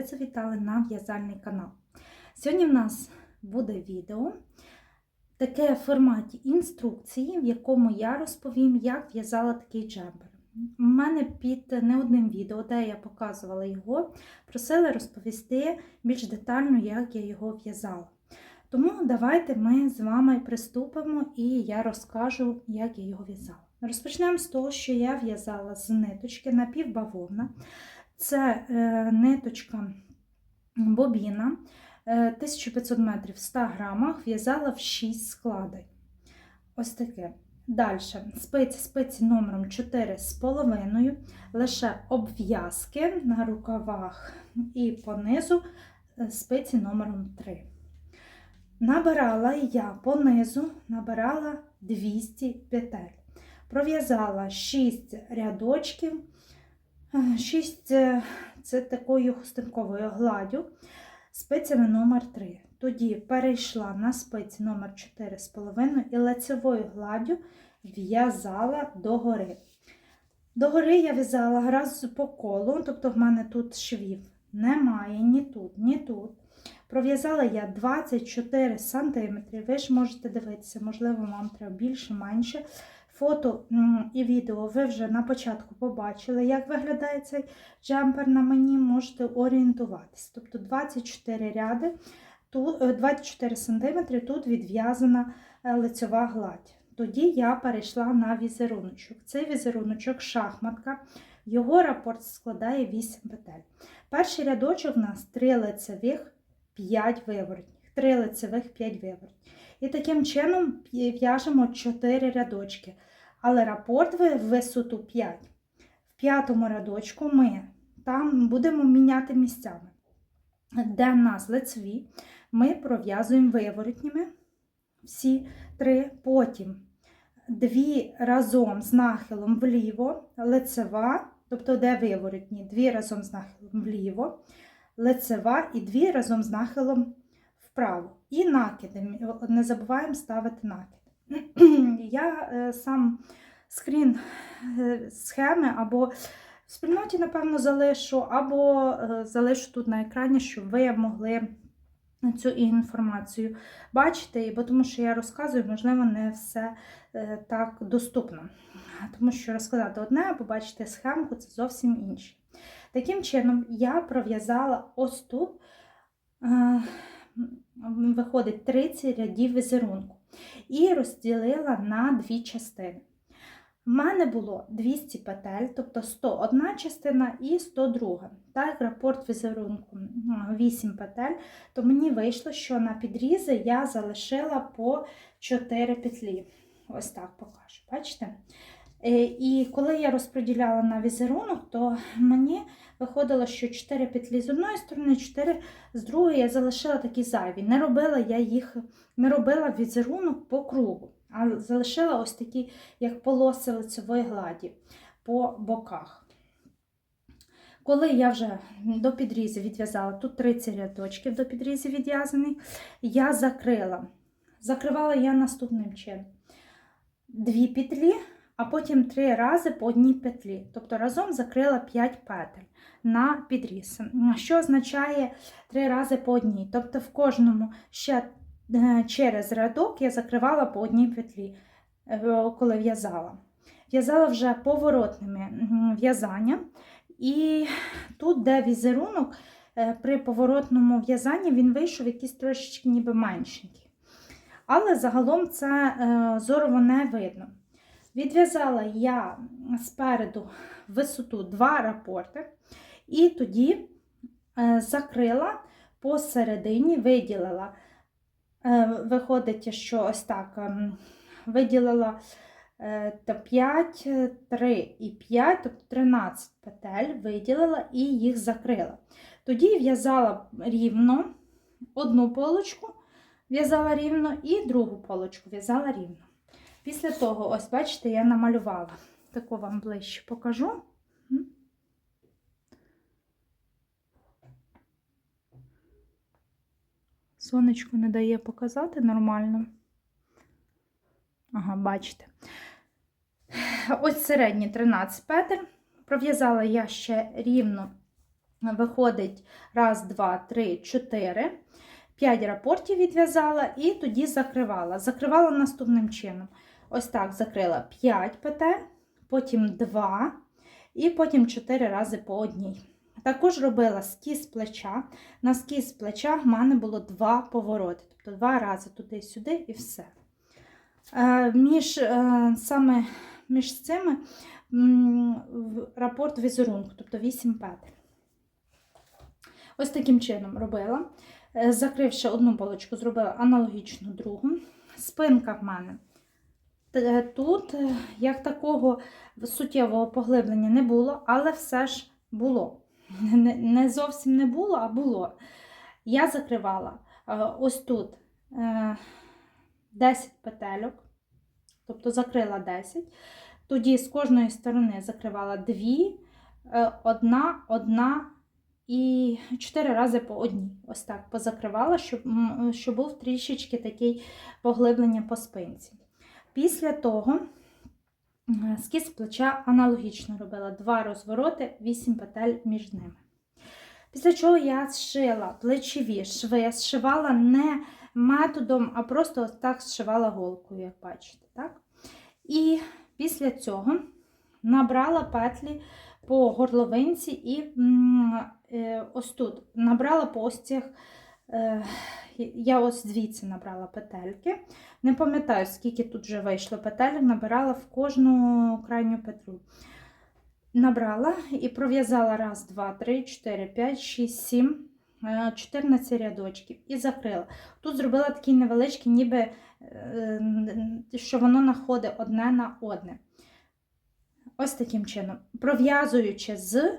ви завітали на в'язальний канал. Сьогодні в нас буде відео, таке в форматі інструкції, в якому я розповім, як в'язала такий джемпер. У мене під не одним відео, де я показувала його, просили розповісти більш детально, як я його в'язала. Тому давайте ми з вами приступимо і я розкажу, як я його в'язала. Розпочнемо з того, що я в'язала з ниточки напівбавовна. Це е, ниточка бобіна е, 1500 метрів в 100 грамах, в'язала в 6 складень. Ось таке. Далі спиці спиці номером 4,5, лише обв'язки на рукавах і понизу спиці номером 3. Набирала я понизу, набирала 200 петель. Пров'язала 6 рядочків, 6 це такою хустинковою гладдю, спицями номер 3 Тоді перейшла на спиці номер 4,5 і лицевою гладдю в'язала догори. Догори я в'язала раз по колу, тобто в мене тут швів немає ні тут, ні тут. Пров'язала я 24 см. Ви ж можете дивитися, можливо, вам треба більше, менше. Фото і відео ви вже на початку побачили, як виглядає цей джемпер на мені, можете орієнтуватися. Тобто 24 ряди, 24 см тут відв'язана лицьова гладь. Тоді я перейшла на візеруночок. Цей візеруночок шахматка, його рапорт складає 8 петель. Перший рядочок у нас 3 лицевих, 5 виворотніх, 3 лицевих, 5 виворотніх. І таким чином в'яжемо 4 рядочки. Але рапорт в висоту 5. В п'ятому рядочку ми там будемо міняти місцями. Де в нас лицеві, ми пров'язуємо виворотніми всі три, потім дві разом з нахилом вліво, лицева, тобто де виворотні, дві разом з нахилом вліво, лицева і дві разом з нахилом вправо. І накиди. Не забуваємо ставити накид. Я е, сам скрін е, схеми або в спільноті, напевно, залишу, або е, залишу тут на екрані, щоб ви могли цю інформацію бачити, бо тому що я розказую, можливо, не все так доступно. Тому що розказати одне, а побачити схемку це зовсім інше. Таким чином, я пров'язала ось тут, виходить 30 рядів візерунку і розділила на дві частини. У мене було 200 петель, тобто 101 частина і 102. Так, рапорт візерунку 8 петель, то мені вийшло, що на підрізи я залишила по 4 петлі. Ось так покажу, бачите? І коли я розподіляла на візерунок, то мені виходило, що 4 петлі з одної сторони, 4 з другої я залишила такі зайві. Не робила я їх, не робила візерунок по кругу, а залишила ось такі, як полоси лицевої гладі по боках. Коли я вже до підрізу відв'язала, тут 30 рядочків до підрізу відв'язаних, я закрила. Закривала я наступним чином. Дві петлі а потім три рази по одній петлі. Тобто разом закрила 5 петель на підріз. Що означає три рази по одній. Тобто в кожному ще е, через рядок я закривала по одній петлі, е, коли в'язала. В'язала вже поворотними в'язанням. І тут, де візерунок, е, при поворотному в'язанні він вийшов якийсь трошечки ніби меншенький. Але загалом це зорово не видно. Відв'язала я спереду висоту два рапорти, і тоді е, закрила посередині, виділила, е, виходить, що ось так ем, виділила 5, е, 3 і 5, тобто 13 петель, виділила і їх закрила. Тоді в'язала рівно одну полочку, в'язала рівно і другу полочку в'язала рівно. Після того, ось, бачите, я намалювала. Таку вам ближче покажу. Сонечко не дає показати нормально. Ага, бачите. Ось середні 13 петель. Пров'язала я ще рівно Виходить раз, два, три, чотири. 5 рапортів відв'язала і тоді закривала. Закривала наступним чином. Ось так закрила 5 петель, потім 2 і потім 4 рази по одній. Також робила скіз плеча. На скіз плеча в мене було 2 повороти, тобто 2 рази туди-сюди і все. Е, Між, е, саме між цими рапорт візерунку, тобто 8 петель. Ось таким чином робила. Е, Закривши одну полочку, зробила аналогічну другу. Спинка в мене. Т- Тут е, як такого суттєвого поглиблення не було, але все ж було. Не, зовсім не було, а було. Я закривала е, ось тут е, 10 петельок, тобто закрила 10. Тоді з кожної сторони закривала 2, е, одна, одна і 4 рази по одній. Ось так позакривала, щоб, щоб був трішечки такий поглиблення по спинці. Після того е, скіз плеча аналогічно робила два розвороти, 8 петель між ними. Після чого я зшила плечові шви, зшивала не методом, а просто так зшивала голкою, як бачите. Так? І після цього набрала петлі по горловинці і е, ось тут набрала по я ось звідси набрала петельки. Не пам'ятаю, скільки тут вже вийшло петель, набирала в кожну крайню петлю. Набрала і пров'язала раз, два, три, чотири, п'ять, шість, сім, е, 14 рядочків і закрила. Тут зробила такий невеличкий, ніби е, що воно находить одне на одне. Ось таким чином, пров'язуючи з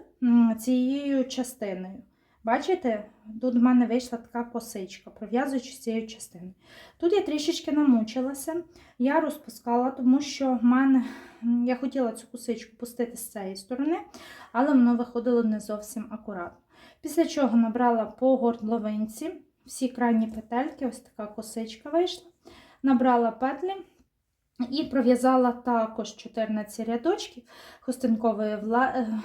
цією частиною. Бачите, тут в мене вийшла така косичка, пров'язуючи з цією частиною. Тут я трішечки намучилася, я розпускала, тому що в мене я хотіла цю косичку пустити з цієї сторони, але воно виходило не зовсім акуратно. Після чого набрала по горловинці всі крайні петельки, ось така косичка вийшла. Набрала петлі і пров'язала також 14 рядочків хустинкової е,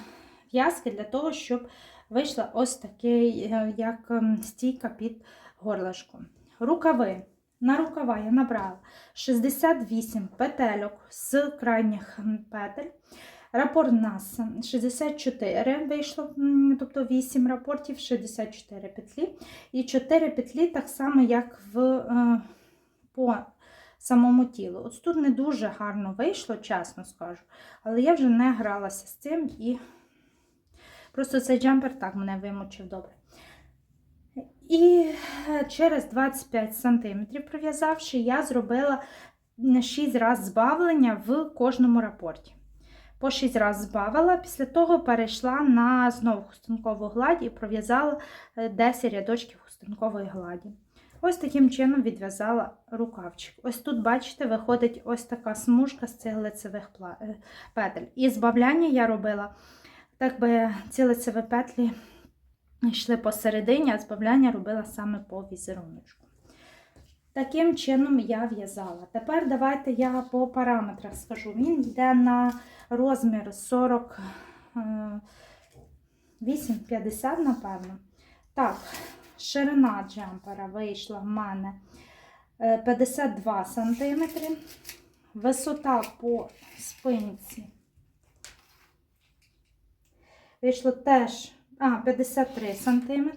в'язки для того, щоб вийшла ось такий, е, як ем, стійка під горлишком. Рукави. На рукава я набрала 68 петельок з крайніх петель. Рапорт у нас 64 вийшло, тобто 8 рапортів, 64 петлі. І 4 петлі так само, як в, е, по самому тілу. От тут не дуже гарно вийшло, чесно скажу. Але я вже не гралася з цим і просто цей джемпер так мене вимучив добре. І е, через 25 см пров'язавши, я зробила 6 разів збавлення в кожному рапорті. По 6 разів збавила, після того перейшла на знову хустинкову гладь і пров'язала е, 10 рядочків хустинкової гладі. Ось таким чином відв'язала рукавчик. Ось тут, бачите, виходить ось така смужка з цих лицевих е, петель. І збавляння я робила, так би ці лицеві петлі йшли посередині, а збавляння робила саме по візеруночку. Таким чином я в'язала. Тепер давайте я по параметрах скажу. Він йде на розмір 48-50, напевно. Так, ширина джемпера вийшла в мене е, 52 см. Висота по спинці вийшло теж а, 53 см.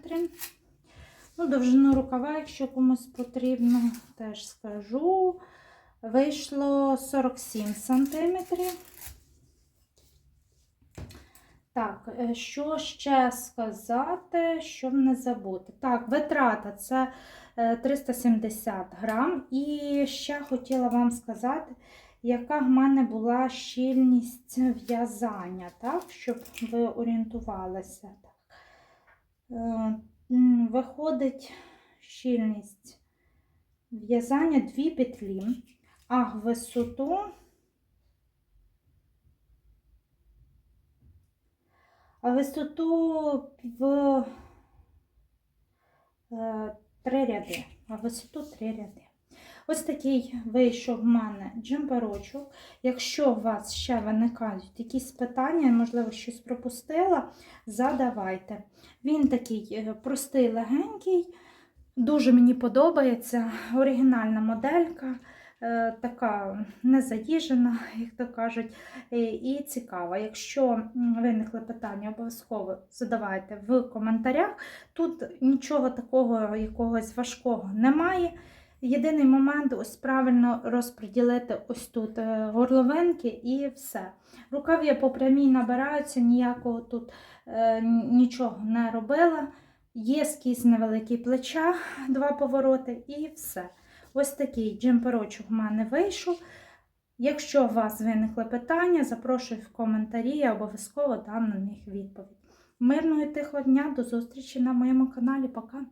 Ну, довжину рукава, якщо комусь потрібно, теж скажу. Вийшло 47 см. Так, е, що ще сказати, щоб не забути? Так, витрата це е, 370 грам. І ще хотіла вам сказати, яка в мене була щільність в'язання, так, щоб ви орієнтувалися. Так. Е, Виходить щільність в'язання дві петлі, а висоту А висоту в е, три ряди. А висоту три ряди. Ось такий вийшов в мене джемперочок. Якщо у вас ще виникають якісь питання, можливо, щось пропустила, задавайте. Він такий е, простий, легенький, дуже мені подобається. Оригінальна моделька, е, така незаїжена, як то кажуть, е, і цікава. Якщо виникли питання, обов'язково задавайте в коментарях. Тут нічого такого якогось важкого немає. Єдиний момент ось правильно розподілити ось тут е, горловинки і все. Рукав'я по прямій набираються, ніякого тут е, нічого не робила. Є скіз невеликий плеча, два повороти і все. Ось такий джемперочок в мене вийшов. Якщо у вас виникли питання, запрошую в коментарі, я обов'язково дам на них відповідь. Мирного і тихого дня, до зустрічі на моєму каналі. Пока!